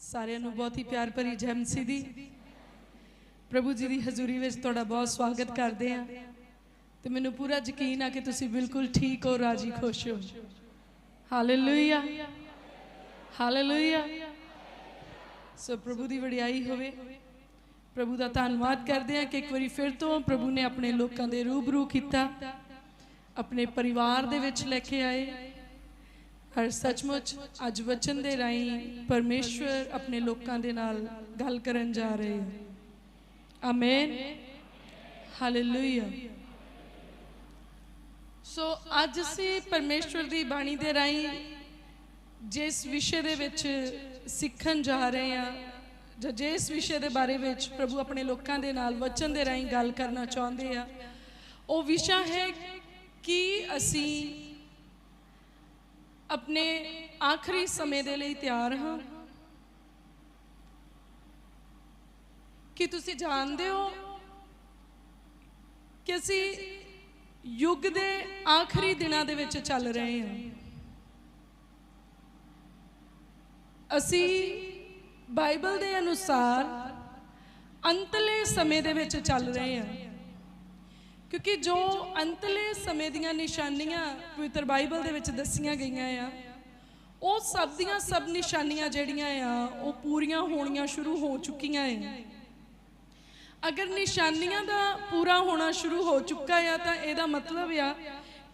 ਸਾਰਿਆਂ ਨੂੰ ਬਹੁਤ ਹੀ ਪਿਆਰ ਭਰੀ ਜੈ ਦੀ ਪ੍ਰਭੂ ਜੀ ਦੀ ਹਜ਼ੂਰੀ ਵਿੱਚ ਤੁਹਾਡਾ ਬਹੁਤ ਸਵਾਗਤ ਕਰਦੇ ਹਾਂ। ਤੇ ਮੈਨੂੰ ਪੂਰਾ ਯਕੀਨ ਆ ਕਿ ਤੁਸੀਂ ਬਿਲਕੁਲ ਠੀਕ ਹੋ ਰਾਜੀ ਖੁਸ਼ ਹੋ। ਹਾਲੇਲੂਇਆ। ਹਾਲੇਲੂਇਆ। ਸੋ ਪ੍ਰਭੂ ਦੀ ਵਡਿਆਈ ਹੋਵੇ। ਪ੍ਰਭੂ ਦਾ ਧੰਨਵਾਦ ਕਰਦੇ ਹਾਂ ਕਿ ਇੱਕ ਵਾਰੀ ਫਿਰ ਤੋਂ ਪ੍ਰਭੂ ਨੇ ਆਪਣੇ ਲੋਕਾਂ ਦੇ ਰੂਬਰੂ ਕੀਤਾ। ਆਪਣੇ ਪਰਿਵਾਰ ਦੇ ਵਿੱਚ ਲੈ ਕੇ ਆਏ। ਹਰ ਸੱਚਮੁੱਚ ਅੱਜ ਵਚਨ ਦੇ ਰਾਹੀਂ ਪਰਮੇਸ਼ਵਰ ਆਪਣੇ ਲੋਕਾਂ ਦੇ ਨਾਲ ਗੱਲ ਕਰਨ ਜਾ ਰਹੇ ਹੈ ਆਮੇਨ ਹਾਲੇਲੂਇਆ ਸੋ ਅੱਜ ਅਸੀਂ ਪਰਮੇਸ਼ਵਰ ਦੀ ਬਾਣੀ ਦੇ ਰਾਹੀਂ ਜਿਸ ਵਿਸ਼ੇ ਦੇ ਵਿੱਚ ਸਿੱਖਣ ਜਾ ਰਹੇ ਹਾਂ ਜਾਂ ਜਿਸ ਵਿਸ਼ੇ ਦੇ ਬਾਰੇ ਵਿੱਚ ਪ੍ਰਭੂ ਆਪਣੇ ਲੋਕਾਂ ਦੇ ਨਾਲ ਵਚਨ ਦੇ ਰਾਹੀਂ ਗੱਲ ਕਰਨਾ ਚਾਹੁੰਦੇ ਆ ਉਹ ਵਿਸ਼ਾ ਹੈ ਕਿ ਅਸੀਂ ਆਪਣੇ ਆਖਰੀ ਸਮੇਂ ਦੇ ਲਈ ਤਿਆਰ ਹਾਂ। ਕੀ ਤੁਸੀਂ ਜਾਣਦੇ ਹੋ ਕਿ ਅਸੀਂ ਯੁੱਗ ਦੇ ਆਖਰੀ ਦਿਨਾਂ ਦੇ ਵਿੱਚ ਚੱਲ ਰਹੇ ਹਾਂ? ਅਸੀਂ ਬਾਈਬਲ ਦੇ ਅਨੁਸਾਰ ਅੰਤਲੇ ਸਮੇਂ ਦੇ ਵਿੱਚ ਚੱਲ ਰਹੇ ਹਾਂ। ਕਿਉਂਕਿ ਜੋ ਅੰਤਲੇ ਸਮੇਂ ਦੀਆਂ ਨਿਸ਼ਾਨੀਆਂ ਪਵਿੱਤਰ ਬਾਈਬਲ ਦੇ ਵਿੱਚ ਦੱਸੀਆਂ ਗਈਆਂ ਆ, ਉਹ ਸਭ ਦੀਆਂ ਸਭ ਨਿਸ਼ਾਨੀਆਂ ਜਿਹੜੀਆਂ ਆ, ਉਹ ਪੂਰੀਆਂ ਹੋਣੀਆਂ ਸ਼ੁਰੂ ਹੋ ਚੁੱਕੀਆਂ ਆ ਅਗਰ ਨਿਸ਼ਾਨੀਆਂ ਦਾ ਪੂਰਾ ਹੋਣਾ ਸ਼ੁਰੂ ਹੋ ਚੁੱਕਾ ਆ, ਤਾਂ ਇਹਦਾ ਮਤਲਬ ਆ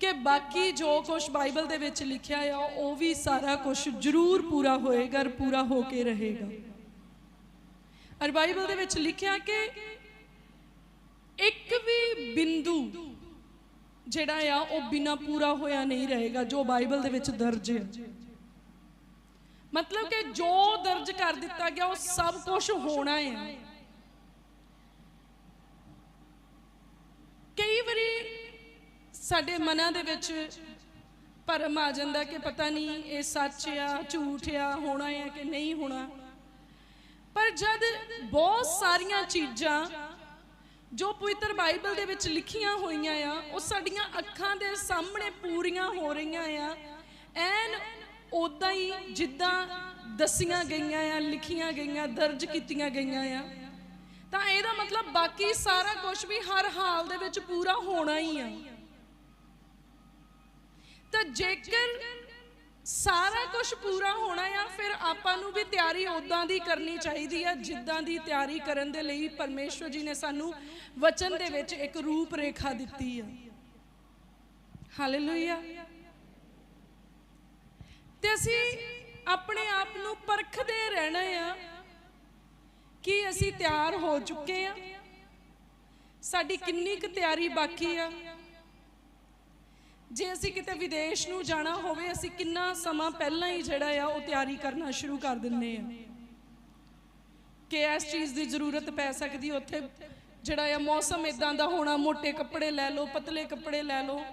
ਕਿ ਬਾਕੀ ਜੋ ਕੁਝ ਬਾਈਬਲ ਦੇ ਵਿੱਚ ਲਿਖਿਆ ਆ, ਉਹ ਵੀ ਸਾਰਾ ਕੁਝ ਜ਼ਰੂਰ ਪੂਰਾ ਹੋਏਗਾ ਔਰ ਪੂਰਾ ਹੋ ਕੇ ਰਹੇਗਾ। ਔਰ ਬਾਈਬਲ ਦੇ ਵਿੱਚ ਲਿਖਿਆ ਕਿ ਇੱਕ ਵੀ ਬਿੰਦੂ ਜਿਹੜਾ ਆ, ਉਹ ਬਿਨਾ ਪੂਰਾ ਹੋਇਆ ਨਹੀਂ ਰਹੇਗਾ, ਜੋ ਬਾਈਬਲ ਦੇ ਵਿੱਚ ਦਰਜ ਹੈ। ਮਤਲਬ ਕਿ ਜੋ ਦਰਜ ਕਰ ਦਿੱਤਾ ਗਿਆ, ਉਹ ਸਭ ਕੁਝ ਹੋਣਾ ਹੈ ਕਈ ਵਾਰੀ ਸਾਡੇ ਮਨਾਂ ਦੇ ਵਿੱਚ ਭਰਮ ਆ ਜਾਂਦਾ ਕਿ ਪਤਾ ਨਹੀਂ ਇਹ ਸੱਚ ਆ, ਝੂਠ ਆ, ਹੋਣਾ ਹੈ ਕਿ ਨਹੀਂ ਹੋਣਾ। ਪਰ ਜਦ ਬਹੁਤ ਸਾਰੀਆਂ ਚੀਜ਼ਾਂ ਜੋ ਪਵਿੱਤਰ ਬਾਈਬਲ ਦੇ ਵਿੱਚ ਲਿਖੀਆਂ ਹੋਈਆਂ ਆ, ਉਹ ਸਾਡੀਆਂ ਅੱਖਾਂ ਦੇ ਸਾਹਮਣੇ ਪੂਰੀਆਂ ਹੋ ਰਹੀਆਂ ਆ। ਐਨ ਉਦਾਂ ਹੀ ਜਿੱਦਾਂ ਦਸੀਆਂ ਗਈਆਂ ਆ, ਲਿਖੀਆਂ ਗਈਆਂ, ਦਰਜ ਕੀਤੀਆਂ ਗਈਆਂ ਆ। ਤਾਂ ਇਹਦਾ ਮਤਲਬ ਬਾਕੀ ਸਾਰਾ ਕੁਝ ਵੀ ਹਰ ਹਾਲ ਦੇ ਵਿੱਚ ਪੂਰਾ ਹੋਣਾ ਹੀ ਆ। ਤਾਂ ਜੇਕਰ ਸਾਰਾ ਕੁਝ ਪੂਰਾ ਹੋਣਾ ਆ, ਫਿਰ ਆਪਾਂ ਨੂੰ ਵੀ ਤਿਆਰੀ ਉਦਾਂ ਦੀ ਕਰਨੀ ਚਾਹੀਦੀ ਆ, ਜਿੱਦਾਂ ਦੀ ਤਿਆਰੀ ਕਰਨ ਦੇ ਲਈ ਪਰਮੇਸ਼ਵਰ ਜੀ ਨੇ ਸਾਨੂੰ ਵਚਨ ਦੇ ਵਿੱਚ ਇੱਕ ਰੂਪ ਰੇਖਾ ਦਿੱਤੀ ਆ। ਹਾਲੇਲੂਇਆ ਤੇ ਅਸੀਂ ਆਪਣੇ ਆਪ ਨੂੰ ਪਰਖਦੇ ਰਹਿਣਾ ਆ ਕਿ ਅਸੀਂ ਤਿਆਰ ਹੋ ਚੁੱਕੇ ਆ। ਸਾਡੀ ਕਿੰਨੀ ਕੁ ਤਿਆਰੀ ਬਾਕੀ ਆ। ਜੇ ਅਸੀਂ ਕਿਤੇ ਵਿਦੇਸ਼ ਨੂੰ ਜਾਣਾ ਹੋਵੇ, ਅਸੀਂ ਕਿੰਨਾ ਸਮਾਂ ਪਹਿਲਾਂ ਹੀ ਜਿਹੜਾ ਆ, ਉਹ ਤਿਆਰੀ ਕਰਨਾ ਸ਼ੁਰੂ ਕਰ ਦਿੰਨੇ ਆ। ਕਿ ਇਸ ਚੀਜ਼ ਦੀ ਜ਼ਰੂਰਤ ਪੈ ਸਕਦੀ ਉੱਥੇ। ਜਿਹੜਾ ਆ ਮੌਸਮ ਇਦਾਂ ਦਾ ਹੋਣਾ ਮੋٹے ਕੱਪੜੇ ਲੈ ਲਓ, ਪਤਲੇ ਕੱਪੜੇ ਲੈ ਲਓ।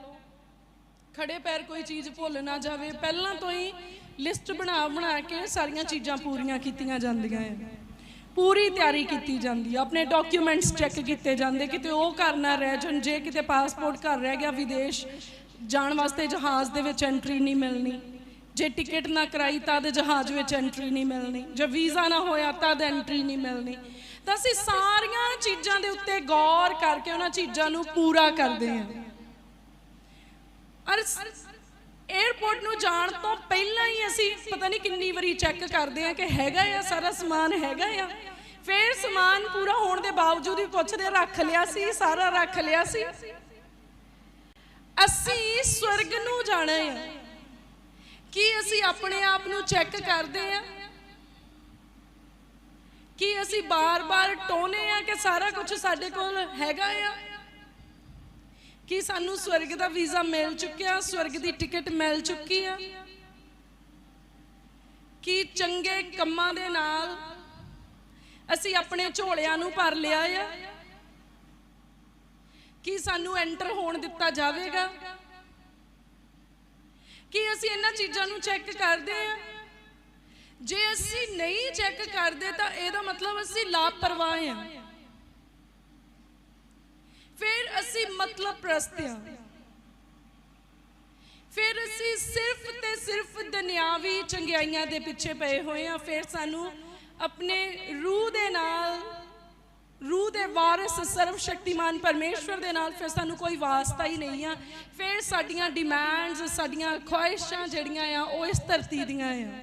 ਖੜੇ ਪੈਰ ਕੋਈ ਚੀਜ਼ ਭੁੱਲ ਨਾ ਜਾਵੇ। ਪਹਿਲਾਂ ਤੋਂ ਹੀ ਲਿਸਟ ਬਣਾ ਬਣਾ ਕੇ ਸਾਰੀਆਂ ਚੀਜ਼ਾਂ ਪੂਰੀਆਂ ਕੀਤੀਆਂ ਜਾਂਦੀਆਂ ਆ। ਪੂਰੀ ਤਿਆਰੀ ਕੀਤੀ ਜਾਂਦੀ ਆ। ਆਪਣੇ ਡਾਕੂਮੈਂਟਸ ਚੈੱਕ ਕੀਤੇ ਜਾਂਦੇ। ਕਿਤੇ ਉਹ ਘਰ ਨਾ ਰਹਿ ਜਾਣ। ਜੇ ਕਿਤੇ ਪਾਸਪੋਰਟ ਘਰ ਰਹਿ ਗਿਆ, ਵਿਦੇਸ਼ ਜਾਣ ਵਾਸਤੇ ਜਹਾਜ਼ ਦੇ ਵਿੱਚ ਐਂਟਰੀ ਨਹੀਂ ਮਿਲਣੀ। ਜੇ ਟਿਕਟ ਨਾ ਕਰਾਈ ਤਾਂ ਦੇ ਜਹਾਜ਼ ਵਿੱਚ ਐਂਟਰੀ ਨਹੀਂ ਮਿਲਣੀ। ਜੇ ਵੀਜ਼ਾ ਨਾ ਹੋਇਆ ਤਾਂ ਦੇ ਐਂਟਰੀ ਨਹੀਂ ਮਿਲਣੀ। ਤਾਂ ਅਸੀਂ ਸਾਰੀਆਂ ਚੀਜ਼ਾਂ ਦੇ ਉੱਤੇ ਗੌਰ ਕਰਕੇ ਉਹਨਾਂ ਚੀਜ਼ਾਂ ਨੂੰ ਪੂਰਾ ਕਰਦੇ ਹਾਂ। ਅਰ 에어ਪੋਰਟ ਨੂੰ ਜਾਣ ਤੋਂ ਪਹਿਲਾਂ ਹੀ ਅਸੀਂ ਪਤਾ ਨਹੀਂ ਕਿੰਨੀ ਵਾਰੀ ਚੈੱਕ ਕਰਦੇ ਹਾਂ ਕਿ ਹੈਗਾ ਆ, ਸਾਰਾ ਸਮਾਨ ਹੈਗਾ ਆ। ਫਿਰ ਸਮਾਨ ਪੂਰਾ ਹੋਣ ਦੇ ਬਾਵਜੂਦ ਵੀ ਪੁੱਛਦੇ ਰੱਖ ਲਿਆ ਸੀ, ਸਾਰਾ ਰੱਖ ਲਿਆ ਸੀ। ਅਸੀਂ ਸਵਰਗ ਨੂੰ ਜਾਣਾ ਆ ਕੀ ਅਸੀਂ ਆਪਣੇ ਆਪ ਨੂੰ ਚੈੱਕ ਕਰਦੇ ਆ ਕੀ ਅਸੀਂ ਬਾਰ-ਬਾਰ ਟੋਨੇ ਆ ਕਿ ਸਾਰਾ ਕੁਝ ਸਾਡੇ ਕੋਲ ਹੈਗਾ ਆ? ਕੀ ਸਾਨੂੰ ਸਵਰਗ ਦਾ ਵੀਜ਼ਾ ਮਿਲ ਚੁੱਕਿਆ? ਸਵਰਗ ਦੀ ਟਿਕਟ ਮਿਲ ਚੁੱਕੀ ਆ? ਕੀ ਚੰਗੇ ਕੰਮਾਂ ਦੇ ਨਾਲ ਅਸੀਂ ਆਪਣੇ ਝੋਲਿਆਂ ਨੂੰ ਭਰ ਲਿਆ ਆ? ਕੀ ਸਾਨੂੰ ਐਂਟਰ ਹੋਣ ਦਿੱਤਾ ਜਾਵੇਗਾ? ਕੀ ਅਸੀਂ ਇਹਨਾਂ ਚੀਜ਼ਾਂ ਨੂੰ ਚੈੱਕ ਕਰਦੇ ਆ ਜੇ ਅਸੀਂ ਨਹੀਂ ਚੈੱਕ ਕਰਦੇ ਤਾਂ ਇਹਦਾ ਮਤਲਬ ਅਸੀਂ ਲਾਪਰਵਾਹ ਆ ਫਿਰ ਅਸੀਂ ਮਤਲਬ ਪ੍ਰਸਤ ਹਾਂ। ਫਿਰ ਅਸੀਂ ਸਿਰਫ ਤੇ ਸਿਰਫ ਦੁਨਿਆਵੀ ਚੰਗਿਆਈਆਂ ਦੇ ਪਿੱਛੇ ਪਏ ਹੋਏ ਆ ਫਿਰ ਸਾਨੂੰ ਆਪਣੇ ਰੂਹ ਦੇ ਨਾਲ ਰੂਹ ਦੇ ਵਾਰਿਸ ਸਰਵ ਸ਼ਕਤੀਮਾਨ ਪਰਮੇਸ਼ਵਰ ਦੇ ਨਾਲ ਫਿਰ ਸਾਨੂੰ ਕੋਈ ਵਾਸਤਾ ਹੀ ਨਹੀਂ ਆ। ਫਿਰ ਸਾਡੀਆਂ ਡਿਮਾਂਡਸ ਸਾਡੀਆਂ ਖੁਆਇਸ਼ਾਂ ਜਿਹੜੀਆਂ ਆ, ਉਹ ਇਸ ਧਰਤੀ ਦੀਆਂ ਆ।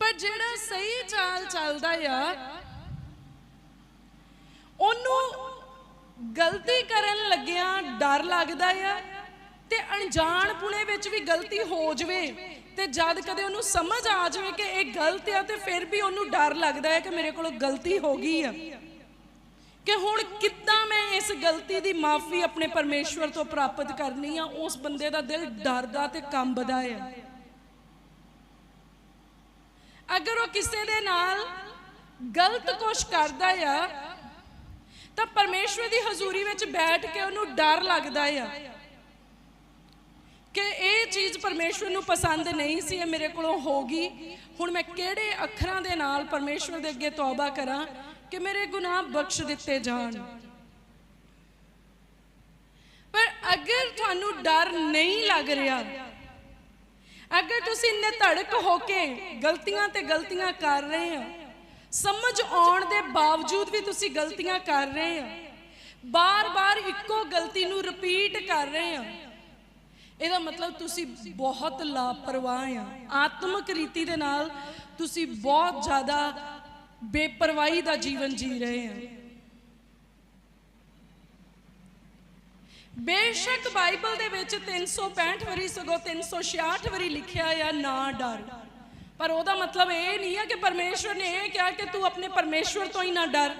ਪਰ ਜਿਹੜਾ ਸਹੀ ਚਾਲ ਚੱਲਦਾ ਆ, ਉਹਨੂੰ ਗਲਤੀ ਕਰਨ ਲੱਗਿਆ ਡਰ ਲੱਗਦਾ ਆ ਤੇ ਅਣਜਾਣ ਪੁਣੇ ਵਿੱਚ ਵੀ ਗਲਤੀ ਹੋ ਜਵੇ। ਤੇ ਜਦ ਕਦੇ ਉਹਨੂੰ ਸਮਝ ਆ ਜਾਵੇ ਕਿ ਇਹ ਗਲਤ ਆ ਤੇ ਫਿਰ ਵੀ ਉਹਨੂੰ ਡਰ ਲੱਗਦਾ ਹੈ ਕਿ ਮੇਰੇ ਕੋਲੋਂ ਗਲਤੀ ਹੋ ਗਈ ਆ। ਕਿ ਹੁਣ ਕਿੱਦਾਂ ਮੈਂ ਇਸ ਗਲਤੀ ਦੀ ਮਾਫੀ ਆਪਣੇ ਪਰਮੇਸ਼ਵਰ ਤੋਂ ਪ੍ਰਾਪਤ ਕਰਨੀ ਆ, ਉਸ ਬੰਦੇ ਦਾ ਦਿਲ ਡਰਦਾ ਤੇ ਕੰਬਦਾ ਆ। ਅਗਰ ਉਹ ਕਿਸੇ ਦੇ ਨਾਲ ਗਲਤ ਕੁਝ ਕਰਦਾ ਆ, ਤਾਂ ਪਰਮੇਸ਼ਵਰ ਦੀ ਹਜ਼ੂਰੀ ਵਿੱਚ ਬੈਠ ਕੇ ਉਹਨੂੰ ਡਰ ਲੱਗਦਾ ਆ। ਕਿ ਇਹ ਚੀਜ਼ ਪਰਮੇਸ਼ਵਰ ਨੂੰ ਪਸੰਦ ਨਹੀਂ ਸੀ, ਇਹ ਮੇਰੇ ਕੋਲੋਂ ਹੋ ਗਈ ਹੁਣ ਮੈਂ ਕਿਹੜੇ ਅੱਖਰਾਂ ਦੇ ਨਾਲ ਪਰਮੇਸ਼ਵਰ ਦੇ ਅੱਗੇ ਤੌਬਾ ਕਰਾਂ ਕਿ ਮੇਰੇ ਗੁਨਾਹ ਬਖਸ਼ ਦਿੱਤੇ ਜਾਣ? ਪਰ ਅਗਰ ਤੁਹਾਨੂੰ ਡਰ ਨਹੀਂ ਲੱਗ ਰਿਹਾ, ਅਗਰ ਤੁਸੀਂ ਨਿਧੜਕ ਹੋ ਕੇ ਗਲਤੀਆਂ ਤੇ ਗਲਤੀਆਂ ਕਰ ਰਹੇ ਹੋ, ਸਮਝ ਆਉਣ ਦੇ ਬਾਵਜੂਦ ਵੀ ਤੁਸੀਂ ਗਲਤੀਆਂ ਕਰ ਰਹੇ ਹੋ, ਬਾਰ-ਬਾਰ ਇੱਕੋ ਗਲਤੀ ਨੂੰ ਰਿਪੀਟ ਕਰ ਰਹੇ ਹੋ ਇਹਦਾ ਮਤਲਬ ਤੁਸੀਂ ਬਹੁਤ ਲਾਪਰਵਾਹ ਆ। ਆਤਮਿਕ ਰੀਤੀ ਦੇ ਨਾਲ ਤੁਸੀਂ ਬਹੁਤ ਜ਼ਿਆਦਾ ਬੇਪਰਵਾਹੀ ਦਾ ਜੀਵਨ ਜੀ ਰਹੇ ਆ। ਬੇਸ਼ੱਕ ਬਾਈਬਲ ਦੇ ਵਿੱਚ 365 ਵਾਰੀ ਸਗੋਂ 366 ਵਾਰੀ ਲਿਖਿਆ ਆ, ਨਾ ਡਰ। ਪਰ ਉਹਦਾ ਮਤਲਬ ਇਹ ਨਹੀਂ ਹੈ ਕਿ ਪਰਮੇਸ਼ਵਰ ਨੇ ਇਹ ਕਿਹਾ ਕਿ ਤੂੰ ਆਪਣੇ ਪਰਮੇਸ਼ਵਰ ਤੋਂ ਹੀ ਨਾ ਡਰ।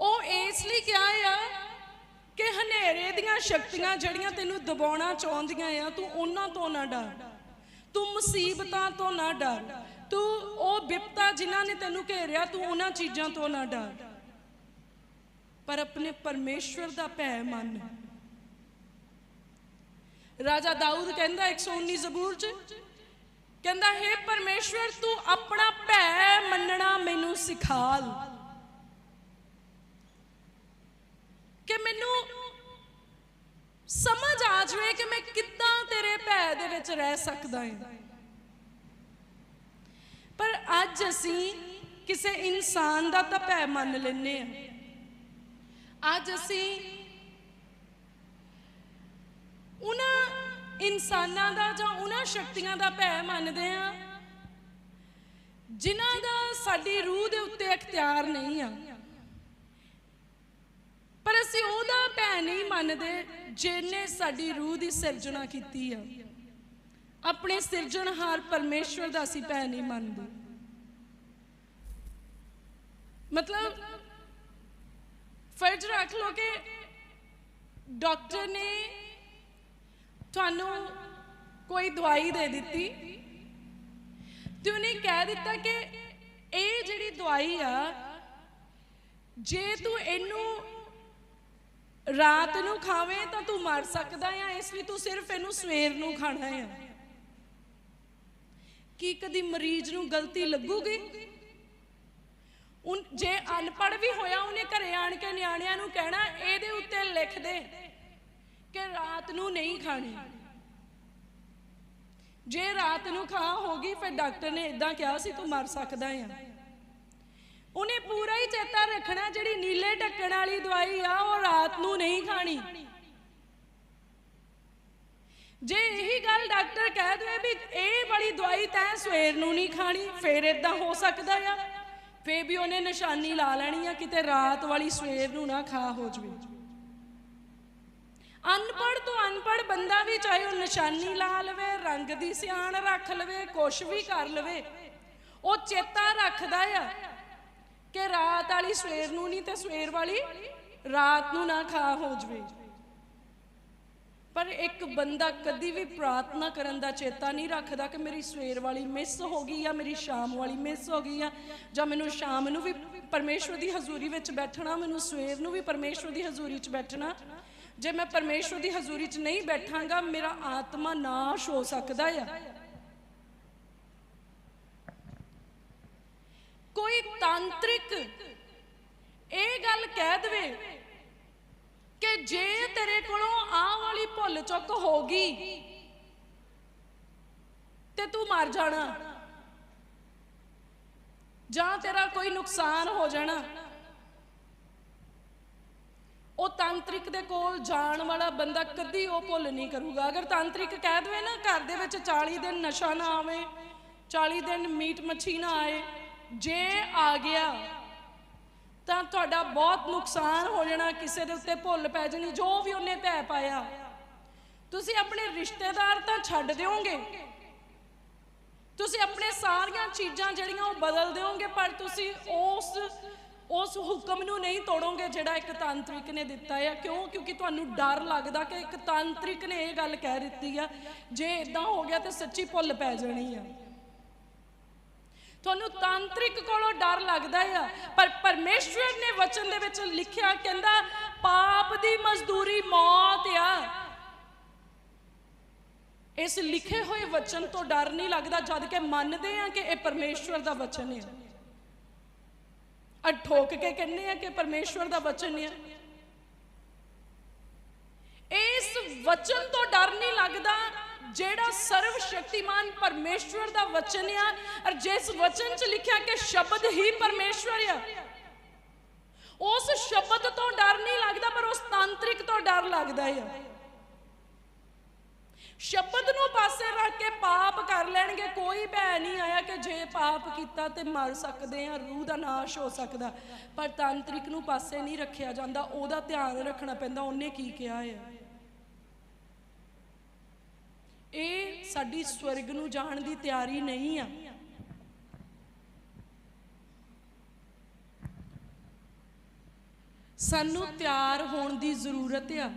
ਉਹ ਇਸ ਲਈ ਕਿਹਾ ਹਨੇਰੇ ਦੀਆਂ ਸ਼ਕਤੀਆਂ ਜਿਹੜੀਆਂ ਤੈਨੂੰ ਦਬਾਉਣਾ ਚਾਹੁੰਦੀਆਂ ਆ, ਤੂੰ ਉਹਨਾਂ ਤੋਂ ਨਾ ਡਰ। ਤੂੰ ਮੁਸੀਬਤਾਂ ਤੋਂ ਨਾ ਡਰ। ਤੂੰ ਉਹ ਵਿਪਤਾ ਜਿਨ੍ਹਾਂ ਨੇ ਤੈਨੂੰ ਘੇਰਿਆ, ਤੂੰ ਉਹਨਾਂ ਚੀਜ਼ਾਂ ਤੋਂ ਨਾ ਡਰ। ਪਰ ਆਪਣੇ ਪਰਮੇਸ਼ਵਰ ਦਾ ਭੈ ਮੰਨ। ਰਾਜਾ ਦਾਊਦ ਕਹਿੰਦਾ 119 ਜ਼ਬੂਰ ਚ, ਕਹਿੰਦਾ, ਹੈ ਪਰਮੇਸ਼ਵਰ, ਤੂੰ ਆਪਣਾ ਭੈ ਮੰਨਣਾ ਮੈਨੂੰ ਸਿਖਾਲ ਕਿ ਮੈਨੂੰ ਸਮਝ ਆ ਜਾਵੇ ਕਿ ਮੈਂ ਕਿੱਦਾਂ ਤੇਰੇ ਭੈ ਦੇ ਵਿੱਚ ਰਹਿ ਸਕਦਾ ਹਾਂ ਪਰ ਅੱਜ ਅਸੀਂ ਕਿਸੇ ਇਨਸਾਨ ਦਾ ਤਾਂ ਭੈ ਮੰਨ ਲੈਨੇ ਆ। ਅੱਜ ਅਸੀਂ ਉਹਨਾਂ ਇਨਸਾਨਾਂ ਦਾ ਜਾਂ ਉਹਨਾਂ ਸ਼ਕਤੀਆਂ ਦਾ ਭੈ ਮੰਨਦੇ ਆ, ਜਿਨ੍ਹਾਂ ਦਾ ਸਾਡੀ ਰੂਹ ਦੇ ਉੱਤੇ ਅਖਤਿਆਰ ਨਹੀਂ ਆ ਪਰ ਅਸੀਂ ਉਹਦਾ ਭੈ ਨਹੀਂ ਮੰਨਦੇ ਜਿਹਨੇ ਸਾਡੀ ਰੂਹ ਦੀ ਸਿਰਜਣਾ ਕੀਤੀ ਆ। ਆਪਣੇ ਸਿਰਜਣਹਾਰ ਪਰਮੇਸ਼ਵਰ ਦਾ ਅਸੀਂ ਭੈ ਨਹੀਂ ਮੰਨਦੇ। ਮਤਲਬ, ਫਰਜ਼ ਰੱਖ ਲਓ ਕਿ ਡਾਕਟਰ ਨੇ ਤੁਹਾਨੂੰ ਕੋਈ ਦਵਾਈ ਦੇ ਦਿੱਤੀ ਤੇ ਉਹਨੇ ਕਹਿ ਦਿੱਤਾ ਕਿ ਇਹ ਜਿਹੜੀ ਦਵਾਈ ਆ, ਜੇ ਤੂੰ ਇਹਨੂੰ ਰਾਤ ਨੂੰ ਖਾਵੇਂ ਤਾਂ ਤੂੰ ਮਰ ਸਕਦਾ ਆ, ਇਸ ਲਈ ਤੂੰ ਸਿਰਫ ਇਹਨੂੰ ਸਵੇਰ ਨੂੰ ਖਾਣਾ ਆ। ਕੀ ਕਦੀ ਮਰੀਜ਼ ਨੂੰ ਗਲਤੀ ਲੱਗੂਗੀ? ਉਨ, ਜੇ ਅਨਪੜ ਵੀ ਹੋਇਆ, ਉਹਨੇ ਘਰੇ ਆਣ ਕੇ ਨਿਆਣਿਆਂ ਨੂੰ ਕਹਿਣਾ, ਇਹਦੇ ਉੱਤੇ ਲਿਖ ਦੇ ਕਿ ਰਾਤ ਨੂੰ ਨਹੀਂ ਖਾਣੀ। ਜੇ ਰਾਤ ਨੂੰ ਖਾ ਹੋਗੀ ਫਿਰ ਡਾਕਟਰ ਨੇ ਇਦਾਂ ਕਿਹਾ ਸੀ, ਤੂੰ ਮਰ ਸਕਦਾ ਆ। ਉਹਨੇ ਪੂਰਾ ਹੀ ਚੇਤਾ ਰੱਖਣਾ ਜਿਹੜੀ ਨੀਲੇ ਢੱਕਣ ਵਾਲੀ ਦਵਾਈ ਆ, ਉਹ ਰਾਤ ਨੂੰ ਨਹੀਂ ਖਾਣੀ। ਜੇ ਇਹੀ ਗੱਲ ਡਾਕਟਰ ਕਹਿ ਦੇਵੇ ਵੀ ਇਹ ਵਾਲੀ ਦਵਾਈ ਤੈਂ ਸਵੇਰ ਨੂੰ ਨਹੀਂ ਖਾਣੀ, ਫੇਰ ਇਦਾਂ ਹੋ ਸਕਦਾ ਆ। ਫੇਰ ਵੀ ਉਹਨੇ ਨਿਸ਼ਾਨੀ ਲਾ ਲੈਣੀ ਆ, ਕਿਤੇ ਰਾਤ ਵਾਲੀ ਸਵੇਰ ਨੂੰ ਨਾ ਖਾ ਹੋ ਜਵੇ। ਅਨਪੜ ਤੋਂ ਅਨਪੜ ਬੰਦਾ ਵੀ ਚਾਹੇ ਉਹ ਨਿਸ਼ਾਨੀ ਲਾ ਲਵੇ, ਰੰਗ ਦੀ ਸਿਆਣ ਰੱਖ ਲਵੇ, ਕੁਛ ਵੀ ਕਰ ਲਵੇ, ਉਹ ਚੇਤਾ ਰੱਖਦਾ ਆ। ਕਿ ਰਾਤ ਵਾਲੀ ਸਵੇਰ ਨੂੰ ਨਹੀਂ ਤੇ ਸਵੇਰ ਵਾਲੀ ਰਾਤ ਨੂੰ ਨਾ ਖਾ ਹੋ ਜਵੇ। ਪਰ ਇੱਕ ਬੰਦਾ ਕਦੀ ਵੀ ਪ੍ਰਾਰਥਨਾ ਕਰਨ ਦਾ ਚੇਤਾ ਨਹੀਂ ਰੱਖਦਾ ਕਿ ਮੇਰੀ ਸਵੇਰ ਵਾਲੀ ਮਿਸ ਹੋ ਗਈ ਜਾਂ ਮੇਰੀ ਸ਼ਾਮ ਵਾਲੀ ਮਿਸ ਹੋ ਗਈ ਆ, ਜਾਂ ਮੈਨੂੰ ਸ਼ਾਮ ਨੂੰ ਵੀ ਪਰਮੇਸ਼ਵਰ ਦੀ ਹਜ਼ੂਰੀ ਵਿੱਚ ਬੈਠਣਾ, ਮੈਨੂੰ ਸਵੇਰ ਨੂੰ ਵੀ ਪਰਮੇਸ਼ਵਰ ਦੀ ਹਜ਼ੂਰੀ 'ਚ ਬੈਠਣਾ। ਜੇ ਮੈਂ ਪਰਮੇਸ਼ਵਰ ਦੀ ਹਜ਼ੂਰੀ 'ਚ ਨਹੀਂ ਬੈਠਾਂਗਾ, ਮੇਰਾ ਆਤਮਾ ਨਾਸ਼ ਹੋ ਸਕਦਾ ਆ। ਕੋਈ ਤਾਂਤਰਿਕ ਇਹ ਗੱਲ ਕਹਿ ਦੇਵੇ ਕਿ ਜੇ ਤੇਰੇ ਕੋਲੋਂ ਆਹ ਵਾਲੀ ਭੁੱਲ ਚੁੱਕ ਹੋ ਗਈ ਤੇ ਤੂੰ ਮਰ ਜਾਣਾ। ਜਾਂ ਤੇਰਾ ਕੋਈ ਨੁਕਸਾਨ ਹੋ ਜਾਣਾ। ਉਹ ਤਾਂਤਰਿਕ ਦੇ ਕੋਲ ਜਾਣ ਵਾਲਾ ਬੰਦਾ ਕਦੀ ਉਹ ਭੁੱਲ ਨਹੀਂ ਕਰੂਗਾ। ਅਗਰ ਤਾਂਤਰਿਕ ਕਹਿ ਦੇਵੇ ਨਾ, ਘਰ ਦੇ ਵਿੱਚ 40 ਦਿਨ ਨਸ਼ਾ ਨਾ ਆਵੇ 40 ਦਿਨ ਮੀਟ ਮੱਛੀ ਨਾ ਆਏ ਜੇ ਆ ਗਿਆ, ਤਾਂ ਤੁਹਾਡਾ ਬਹੁਤ ਨੁਕਸਾਨ ਹੋ ਜਾਣਾ, ਕਿਸੇ ਦੇ ਉੱਤੇ ਭੁੱਲ ਪੈ ਜਾਣੀ, ਜੋ ਵੀ ਉਹਨੇ ਪੈ ਪਾਇਆ। ਤੁਸੀਂ ਆਪਣੇ ਰਿਸ਼ਤੇਦਾਰ ਤਾਂ ਛੱਡ ਦਿਓਗੇ। ਤੁਸੀਂ ਆਪਣੇ ਸਾਰੀਆਂ ਚੀਜ਼ਾਂ ਜਿਹੜੀਆਂ ਉਹ ਬਦਲ ਦਿਓਗੇ, ਪਰ ਤੁਸੀਂ ਉਸ ਉਸ ਹੁਕਮ ਨੂੰ ਨਹੀਂ ਤੋੜੋਗੇ ਜਿਹੜਾ ਇੱਕ ਤਾਂਤਰਿਕ ਨੇ ਦਿੱਤਾ ਹੈ ਕਿਉਂ? ਕਿਉਂਕਿ ਤੁਹਾਨੂੰ ਡਰ ਲੱਗਦਾ ਕਿ ਇੱਕ ਤਾਂਤਰਿਕ ਨੇ ਇਹ ਗੱਲ ਕਹਿ ਦਿੱਤੀ ਆ। ਜੇ ਇਦਾਂ ਹੋ ਗਿਆ ਤਾਂ ਸੱਚੀ ਭੁੱਲ ਪੈ ਜਾਣੀ ਆ। ਤੁਹਾਨੂੰ ਤਾਂਤਰਿਕ ਕੋਲੋਂ ਡਰ ਲੱਗਦਾ ਆ, ਪਰ ਪਰਮੇਸ਼ਵਰ ਨੇ ਵਚਨ ਦੇ ਵਿੱਚ ਲਿਖਿਆ, ਕਹਿੰਦਾ, ਪਾਪ ਦੀ ਮਜ਼ਦੂਰੀ ਮੌਤ ਆ। ਇਸ ਲਿਖੇ ਹੋਏ ਵਚਨ ਤੋਂ ਡਰ ਨਹੀਂ ਲੱਗਦਾ, ਜਦ ਕਿ ਮੰਨਦੇ ਆ ਕਿ ਇਹ ਪਰਮੇਸ਼ਵਰ ਦਾ ਵਚਨ ਹੈ ਅ ਠੋਕ ਕੇ ਕਹਿੰਦੇ ਆ ਕਿ ਪਰਮੇਸ਼ਵਰ ਦਾ ਵਚਨ ਹੈ ਇਸ ਵਚਨ ਤੋਂ ਡਰ ਨਹੀਂ ਲੱਗਦਾ ਜਿਹੜਾ ਸਰਵ ਸ਼ਕਤੀਮਾਨ ਪਰਮੇਸ਼ਵਰ ਦਾ ਵਚਨ ਆ, ਔਰ ਜਿਸ ਵਚਨ 'ਚ ਲਿਖਿਆ ਕਿ ਸ਼ਬਦ ਹੀ ਪਰਮੇਸ਼ਵਰ ਆ। ਉਸ ਸ਼ਬਦ ਤੋਂ ਡਰ ਨਹੀਂ ਲੱਗਦਾ, ਪਰ ਉਸ ਤਾਂਤਰਿਕ ਤੋਂ ਡਰ ਲੱਗਦਾ ਆ। ਸ਼ਬਦ ਨੂੰ ਪਾਸੇ ਰੱਖ ਕੇ ਪਾਪ ਕਰ ਲੈਣਗੇ। ਕੋਈ ਭੈ ਨਹੀਂ ਆਇਆ ਕਿ ਜੇ ਪਾਪ ਕੀਤਾ ਤੇ ਮਰ ਸਕਦੇ ਆ, ਰੂਹ ਦਾ ਨਾਸ਼ ਹੋ ਸਕਦਾ। ਪਰ ਤਾਂਤਰਿਕ ਨੂੰ ਪਾਸੇ ਨਹੀਂ ਰੱਖਿਆ ਜਾਂਦਾ, ਉਹਦਾ ਧਿਆਨ ਰੱਖਣਾ ਪੈਂਦਾ, ਉਹਨੇ ਕੀ ਕਿਹਾ ਹੈ ਇਹ ਸਾਡੀ ਸਵਰਗ ਨੂੰ ਜਾਣ ਦੀ ਤਿਆਰੀ ਨਹੀਂ ਆ। ਸਾਨੂੰ ਤਿਆਰ ਹੋਣ ਦੀ ਜ਼ਰੂਰਤ ਆ।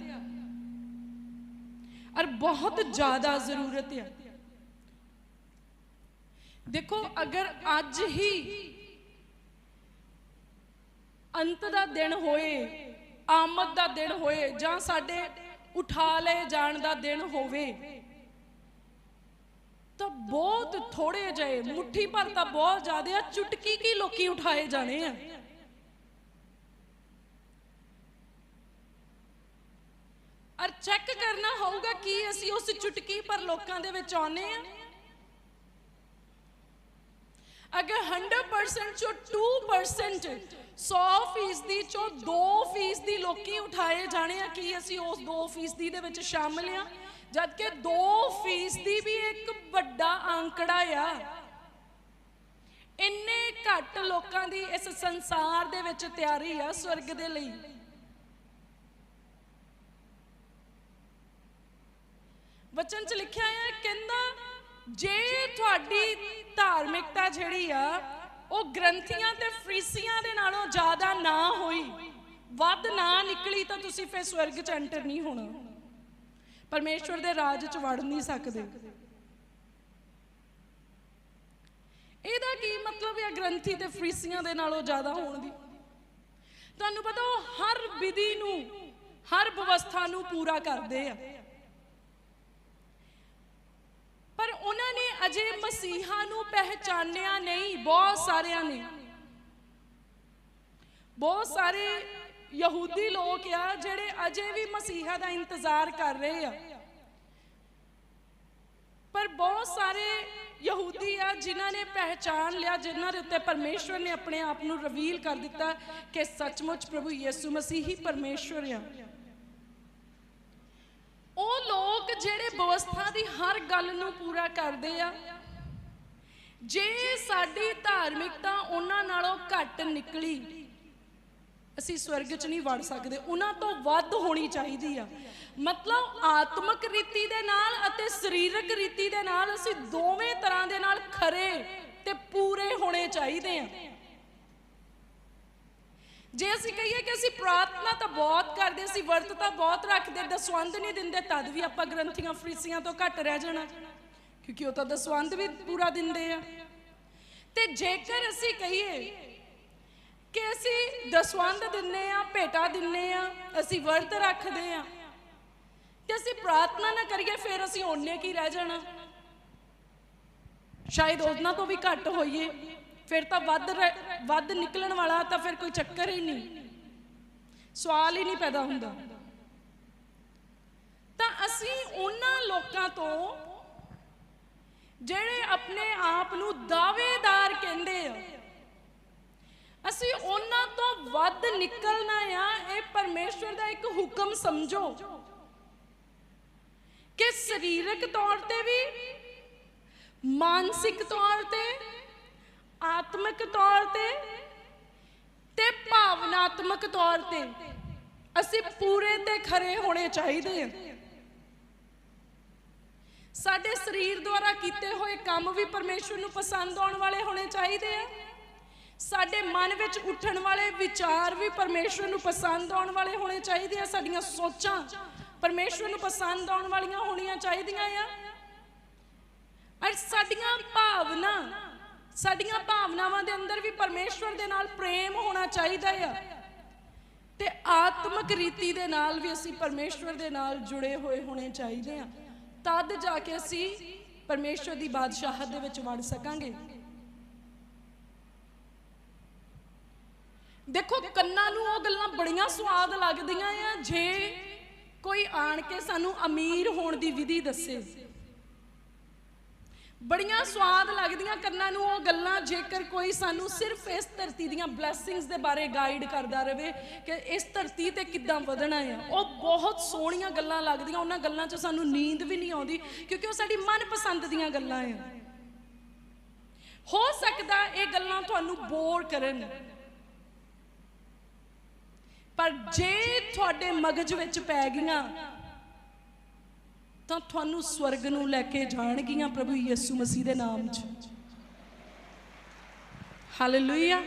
ਔਰ ਬਹੁਤ ਜ਼ਿਆਦਾ ਜ਼ਰੂਰਤ ਆ। ਦੇਖੋ, ਅਗਰ ਅੱਜ ਹੀ ਅੰਤ ਦਾ ਦਿਨ ਹੋਏ, ਆਮਦ ਦਾ ਦਿਨ ਹੋਏ ਜਾਂ ਸਾਡੇ ਉਠਾ ਲਏ ਜਾਣ ਦਾ ਦਿਨ ਹੋਵੇ ਤਾਂ ਬਹੁਤ ਥੋੜੇ ਜਿਹੇ, ਮੁੱਠੀ ਭਰ ਤਾਂ ਬਹੁਤ ਜ਼ਿਆਦਾ ਆ, ਚੁਟਕੀ ਕੀ ਲੋਕੀ ਉਠਾਏ ਜਾਣੇ ਆ? ਔਰ ਚੈੱਕ ਕਰਨਾ ਹੋਊਗਾ ਕਿ ਅਸੀਂ ਉਸ ਚੁਟਕੀ ਪਰ ਲੋਕਾਂ ਦੇ ਵਿੱਚ ਆਉਨੇ ਆ? ਅਗਰ 100% ਚੋਂ 2% 100% ਚੋਂ 2% ਲੋਕੀ ਉਠਾਏ ਜਾਣੇ ਆ, ਕਿ ਅਸੀਂ ਉਸ 2% ਦੇ ਵਿੱਚ ਸ਼ਾਮਲ ਆ? ਜਦ 2% ਵੀ ਇੱਕ ਵੱਡਾ ਅੰਕੜਾ ਆ। ਇੰਨੇ ਘੱਟ ਲੋਕਾਂ ਦੀ ਇਸ ਸੰਸਾਰ ਦੇ ਵਿੱਚ ਤਿਆਰੀ ਆ ਸਵਰਗ ਦੇ ਲਈ। ਵਚਨ ਚ ਲਿਖਿਆ ਹੈ ਕਹਿੰਦਾ ਜੇ ਤੁਹਾਡੀ ਧਾਰਮਿਕਤਾ ਜਿਹੜੀ ਆ, ਉਹ ਗ੍ਰੰਥੀਆਂ ਤੇ ਫਰੀਸੀਆਂ ਦੇ ਨਾਲੋਂ ਜ਼ਿਆਦਾ ਨਾ ਹੋਈ, ਵੱਧ ਨਾ ਨਿਕਲੀ ਤਾਂ ਤੁਸੀਂ ਫਿਰ ਸਵਰਗ ਚ ਐਂਟਰ ਨਹੀਂ ਹੋਣਾ। ਪਰਮੇਸ਼ਵਰ ਦੇ ਰਾਜ ਚ ਵੜ ਨਹੀਂ ਸਕਦੇ। ਇਹਦਾ ਕੀ ਮਤਲਬ ਹੈ ਗ੍ਰੰਥੀ ਤੇ ਫਰੀਸੀਆਂ ਦੇ ਨਾਲੋਂ ਜ਼ਿਆਦਾ ਹੋਣ ਦੀ? ਤੁਹਾਨੂੰ ਪਤਾ ਉਹ ਹਰ ਵਿਧੀ ਨੂੰ, ਹਰ ਵਿਵਸਥਾ ਨੂੰ ਪੂਰਾ ਕਰਦੇ ਆ। ਪਰ ਉਹਨਾਂ ਨੇ ਅਜੇ ਮਸੀਹਾ ਨੂੰ ਪਹਿਚਾਨਿਆ ਨਹੀਂ, ਬਹੁਤ ਸਾਰਿਆਂ ਨੇ। ਬਹੁਤ ਸਾਰੇ ਯਹੂਦੀ ਲੋਕ ਆ ਜਿਹੜੇ ਅਜੇ ਵੀ ਮਸੀਹਾ ਦਾ ਇੰਤਜ਼ਾਰ ਕਰ ਰਹੇ ਆ। ਪਰ ਬਹੁਤ ਸਾਰੇ ਯਹੂਦੀ ਆ ਜਿਨ੍ਹਾਂ ਨੇ ਪਹਿਚਾਨ ਲਿਆ, ਜਿਨ੍ਹਾਂ ਦੇ ਉੱਤੇ ਪਰਮੇਸ਼ਵਰ ਨੇ ਆਪਣੇ ਆਪ ਨੂੰ ਰਿਵੀਲ ਕਰ ਦਿੱਤਾ ਕਿ ਸੱਚਮੁੱਚ ਪ੍ਰਭੂ ਯਿਸੂ ਮਸੀਹ ਹੀ ਪਰਮੇਸ਼ਵਰ ਆ। ਉਹ ਲੋਕ ਜਿਹੜੇ ਵਿਵਸਥਾ ਦੀ ਹਰ ਗੱਲ ਨੂੰ ਪੂਰਾ ਕਰਦੇ ਆ। ਜੇ ਸਾਡੀ ਧਾਰਮਿਕਤਾ ਉਹਨਾਂ ਨਾਲੋਂ ਘੱਟ ਨਿਕਲੀ, ਅਸੀਂ ਸਵਰਗ 'ਚ ਨਹੀਂ ਵੜ ਸਕਦੇ। ਉਹਨਾਂ ਤੋਂ ਵੱਧ ਹੋਣੀ ਚਾਹੀਦੀ ਆ। ਮਤਲਬ ਆਤਮਿਕ ਰੀਤੀ ਦੇ ਨਾਲ ਅਤੇ ਸਰੀਰਕ ਰੀਤੀ ਦੇ ਨਾਲ ਅਸੀਂ ਦੋਵੇਂ ਤਰ੍ਹਾਂ ਦੇ ਨਾਲ ਖਰੇ ਤੇ ਪੂਰੇ ਹੋਣੇ ਚਾਹੀਦੇ ਆ। ਜੇ ਅਸੀਂ ਕਹੀਏ ਕਿ ਅਸੀਂ ਪ੍ਰਾਰਥਨਾ ਤਾਂ ਬਹੁਤ ਕਰਦੇ, ਅਸੀਂ ਵਰਤ ਤਾਂ ਬਹੁਤ ਰੱਖਦੇ ਦਸਵੰਦ ਨਹੀਂ ਦਿੰਦੇ, ਤਦ ਵੀ ਆਪਾਂ ਗ੍ਰੰਥੀਆਂ, ਫਰੀਸੀਆਂ ਤੋਂ ਘੱਟ ਰਹਿ ਜਾਣਾ। ਕਿਉਂਕਿ ਉਹ ਤਾਂ ਦਸਵੰਦ ਵੀ ਪੂਰਾ ਦਿੰਦੇ ਆ। ਤੇ ਜੇਕਰ ਅਸੀਂ ਕਹੀਏ ਕਿ ਅਸੀਂ ਦਸਵੰਦ ਦਿੰਨੇ ਆ, ਭੇਟਾ ਦਿੰਨੇ ਆ, ਅਸੀਂ ਵਰਤ ਰੱਖਦੇ ਆ, ਤੇ ਅਸੀਂ ਪ੍ਰਾਰਥਨਾ ਨਾ ਕਰੀਏ, ਫਿਰ ਅਸੀਂ ਓਨੇ ਕੀ ਰਹਿ ਜਾਣਾ? ਸ਼ਾਇਦ ਉਹਨਾਂ ਤੋਂ ਵੀ ਘੱਟ ਹੋਈਏ। ਫਿਰ ਤਾਂ ਵੱਧ ਰਹਿ- ਵੱਧ ਨਿਕਲਣ ਵਾਲਾ ਤਾਂ ਫਿਰ ਕੋਈ ਚੱਕਰ ਹੀ ਨਹੀਂ। ਸਵਾਲ ਹੀ ਨਹੀਂ ਪੈਦਾ ਹੁੰਦਾ। ਤਾਂ ਅਸੀਂ ਉਹਨਾਂ ਲੋਕਾਂ ਤੋਂ ਜਿਹੜੇ ਆਪਣੇ ਆਪ ਨੂੰ ਦਾਅਵੇਦਾਰ ਕਹਿੰਦੇ ਆ, ਅਸੀਂ ਉਹਨਾਂ ਤੋਂ ਵੱਧ ਨਿਕਲਣਾ ਆ, ਇਹ ਪਰਮੇਸ਼ਵਰ ਦਾ ਇੱਕ ਹੁਕਮ ਸਮਝੋ ਕਿ ਸਰੀਰਕ ਤੌਰ ਤੇ ਵੀ, ਮਾਨਸਿਕ ਤੌਰ ਤੇ ਆਤਮਿਕ ਤੌਰ ਤੇ ਤੇ ਭਾਵਨਾਤਮਕ ਤੌਰ ਤੇ ਅਸੀਂ ਪੂਰੇ ਤੇ ਖਰੇ ਹੋਣੇ ਚਾਹੀਦੇ ਆ। ਸਾਡੇ ਸਰੀਰ ਦੁਆਰਾ ਕੀਤੇ ਹੋਏ ਕੰਮ ਵੀ ਪਰਮੇਸ਼ਵਰ ਨੂੰ ਪਸੰਦ ਆਉਣ ਵਾਲੇ ਹੋਣੇ ਚਾਹੀਦੇ ਆ। ਸਾਡੇ ਮਨ ਵਿੱਚ ਉੱਠਣ ਵਾਲੇ ਵਿਚਾਰ ਵੀ ਪਰਮੇਸ਼ਵਰ ਨੂੰ ਪਸੰਦ ਆਉਣ ਵਾਲੇ ਹੋਣੇ ਚਾਹੀਦੇ ਆ। ਸਾਡੀਆਂ ਸੋਚਾਂ ਪਰਮੇਸ਼ਵਰ ਨੂੰ ਪਸੰਦ ਆਉਣ ਵਾਲੀਆਂ ਹੋਣੀਆਂ ਚਾਹੀਦੀਆਂ ਆ। ਔਰ ਸਾਡੀਆਂ ਭਾਵਨਾ ਸਾਡੀਆਂ ਭਾਵਨਾਵਾਂ ਦੇ ਅੰਦਰ ਵੀ ਪਰਮੇਸ਼ਵਰ ਦੇ ਨਾਲ ਪ੍ਰੇਮ ਹੋਣਾ ਚਾਹੀਦਾ ਆ। ਤੇ ਆਤਮਿਕ ਰੀਤੀ ਦੇ ਨਾਲ ਵੀ ਅਸੀਂ ਪਰਮੇਸ਼ਵਰ ਦੇ ਨਾਲ ਜੁੜੇ ਹੋਏ ਹੋਣੇ ਚਾਹੀਦੇ ਆ। ਤਦ ਜਾ ਕੇ ਅਸੀਂ ਪਰਮੇਸ਼ਵਰ ਦੀ ਬਾਦਸ਼ਾਹਤ ਦੇ ਵਿੱਚ ਵੜ ਸਕਾਂਗੇ। ਦੇਖੋ, ਕੰਨਾਂ ਨੂੰ ਉਹ ਗੱਲਾਂ ਬੜੀਆਂ ਸਵਾਦ ਲੱਗਦੀਆਂ ਆ, ਜੇ ਕੋਈ ਆਣ ਕੇ ਸਾਨੂੰ ਅਮੀਰ ਹੋਣ ਦੀ ਵਿਧੀ ਦੱਸੇ। ਬੜੀਆਂ ਸਵਾਦ ਲੱਗਦੀਆਂ ਕੰਨਾਂ ਨੂੰ, ਉਹ ਗੱਲਾਂ ਜੇਕਰ ਕੋਈ ਸਾਨੂੰ ਸਿਰਫ ਇਸ ਧਰਤੀ ਦੀਆਂ ਬਲੇਸਿੰਗਸ ਦੇ ਬਾਰੇ ਗਾਈਡ ਕਰਦਾ ਰਹੇ ਕਿ ਇਸ ਧਰਤੀ ਤੇ ਕਿੱਦਾਂ ਵਧਣਾ ਆ। ਉਹ ਬਹੁਤ ਸੋਹਣੀਆਂ ਗੱਲਾਂ ਲੱਗਦੀਆਂ, ਉਹਨਾਂ ਗੱਲਾਂ 'ਚ ਸਾਨੂੰ ਨੀਂਦ ਵੀ ਨਹੀਂ ਆਉਂਦੀ, ਕਿਉਂਕਿ ਉਹ ਸਾਡੀ ਮਨਪਸੰਦ ਦੀਆਂ ਗੱਲਾਂ ਆ। ਹੋ ਸਕਦਾ ਇਹ ਗੱਲਾਂ ਤੁਹਾਨੂੰ ਬੋਰ ਕਰਨ। ਪਰ ਜੇ ਤੁਹਾਡੇ ਮਗਜ ਵਿੱਚ ਪੈ ਗਈਆਂ ਤਾਂ ਤੁਹਾਨੂੰ ਸਵਰਗ ਨੂੰ ਲੈ ਕੇ ਜਾਣਗੀਆਂ ਪ੍ਰਭੂ ਯਿਸੂ ਮਸੀਹ ਦੇ ਨਾਮ 'ਚ। ਹਾਲੇਲੂਇਆ